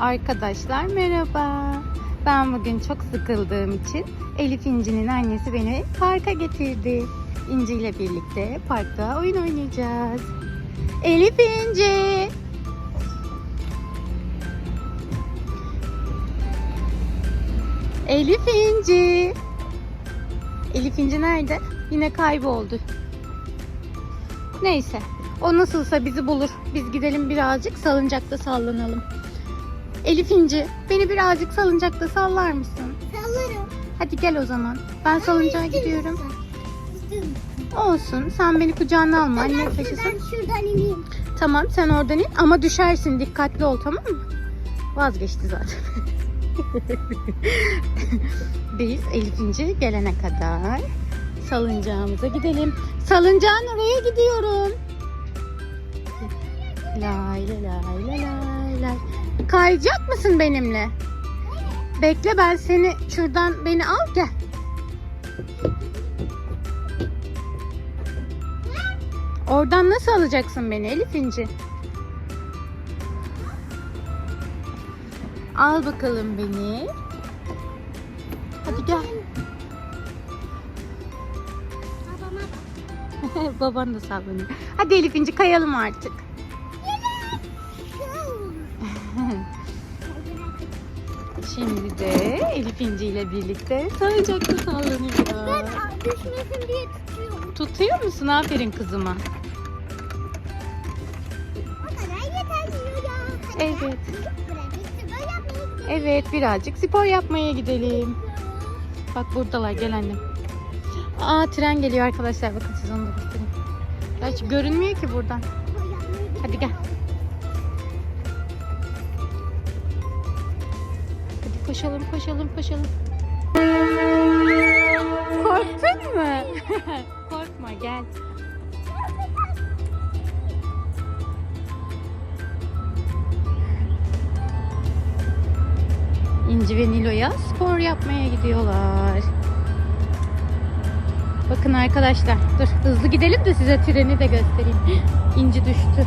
Arkadaşlar merhaba. Ben bugün çok sıkıldığım için Elif İnci'nin annesi beni parka getirdi. İnci ile birlikte parkta oyun oynayacağız. Elif İnci. Elif İnci. Elif İnci nerede? Yine kayboldu. Neyse. O nasılsa bizi bulur. Biz gidelim birazcık salıncakta sallanalım. Elif İnci, beni birazcık salıncakta sallar mısın? Sallarım. Hadi gel o zaman. Ben salıncağa Üstün gidiyorum. misin? Olsun. Sen beni kucağına alma. Anne Ben taşısın. şuradan, şuradan ineyim. Tamam sen oradan in ama düşersin. Dikkatli ol tamam mı? Vazgeçti zaten. Biz Elif İnci gelene kadar salıncağımıza gidelim. Salıncağın oraya gidiyorum. Lay lay lay lay lay. Kayacak mısın benimle? Bekle ben seni şuradan beni al gel. Oradan nasıl alacaksın beni Elif İnci? Al bakalım beni. Hadi gel. Baban da sallanıyor. Hadi Elif İnci kayalım artık. Şimdi de Elif İnci ile birlikte salıncakta sallanıyor. Ben düşmesin diye tutuyorum. Tutuyor musun? Aferin kızıma. O kadar yeterli ya. Hadi Evet. Birazcık spor yapmaya gidelim. Evet birazcık spor yapmaya gidelim. Bak buradalar gel annem. Aa tren geliyor arkadaşlar bakın siz onu da göstereyim. Gerçi görünmüyor ki buradan. Spor yapmaya gidelim. Hadi gel. Koşalım koşalım koşalım. Korktun mu? Korkma gel. İnci ve Nilo'ya spor yapmaya gidiyorlar. Bakın arkadaşlar dur hızlı gidelim de size treni de göstereyim. İnci düştü.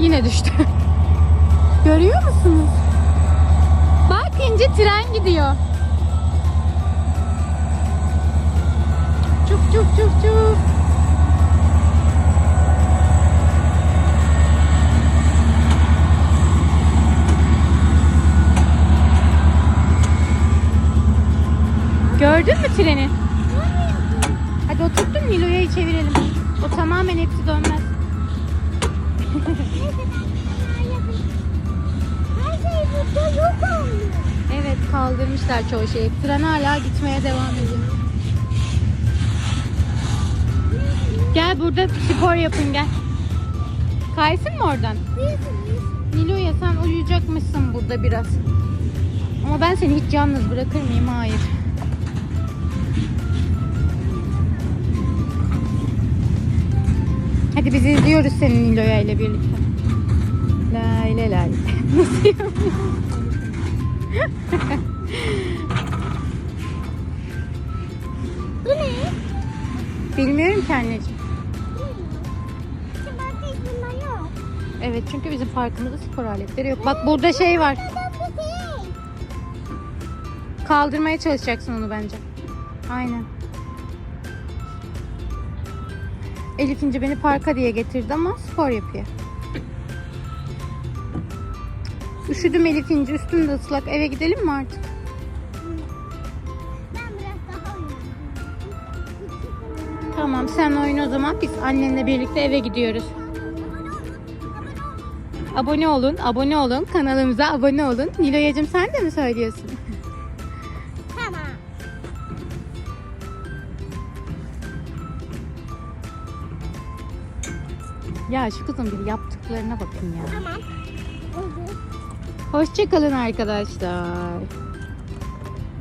Yine düştü. Görüyor musunuz? Bak İnci tren gidiyor. Çuf çuf çuf çuf. Gördün mü treni? Hadi oturttun Nilo'ya çevirelim. O tamamen hepsi dönmez. kaldırmışlar çoğu şeyi. Tren hala gitmeye devam ediyor. Gel burada spor yapın gel. Kaysın mı oradan? Nilo'ya sen uyuyacakmışsın burada biraz. Ama ben seni hiç yalnız bırakır mıyım? Hayır. Hadi biz izliyoruz senin Nilo'ya ile birlikte. Lay lay lay. Nasıl yapıyorsun? Bu ne? Bilmiyorum ki anneciğim. Evet çünkü bizim parkımızda spor aletleri yok. Bak burada şey var. Kaldırmaya çalışacaksın onu bence. Aynen. Elif İnci beni parka diye getirdi ama spor yapıyor. Üşüdüm Elif İnci. Üstüm de ıslak. Eve gidelim mi artık? Tamam sen oyun o zaman. Biz annenle birlikte eve gidiyoruz. Abone olun, abone olun. Kanalımıza abone olun. Niloyacığım sen de mi söylüyorsun? Tamam. Ya şu kızın bir yaptıklarına bakın ya. Tamam. Oldu. Hoşçakalın arkadaşlar.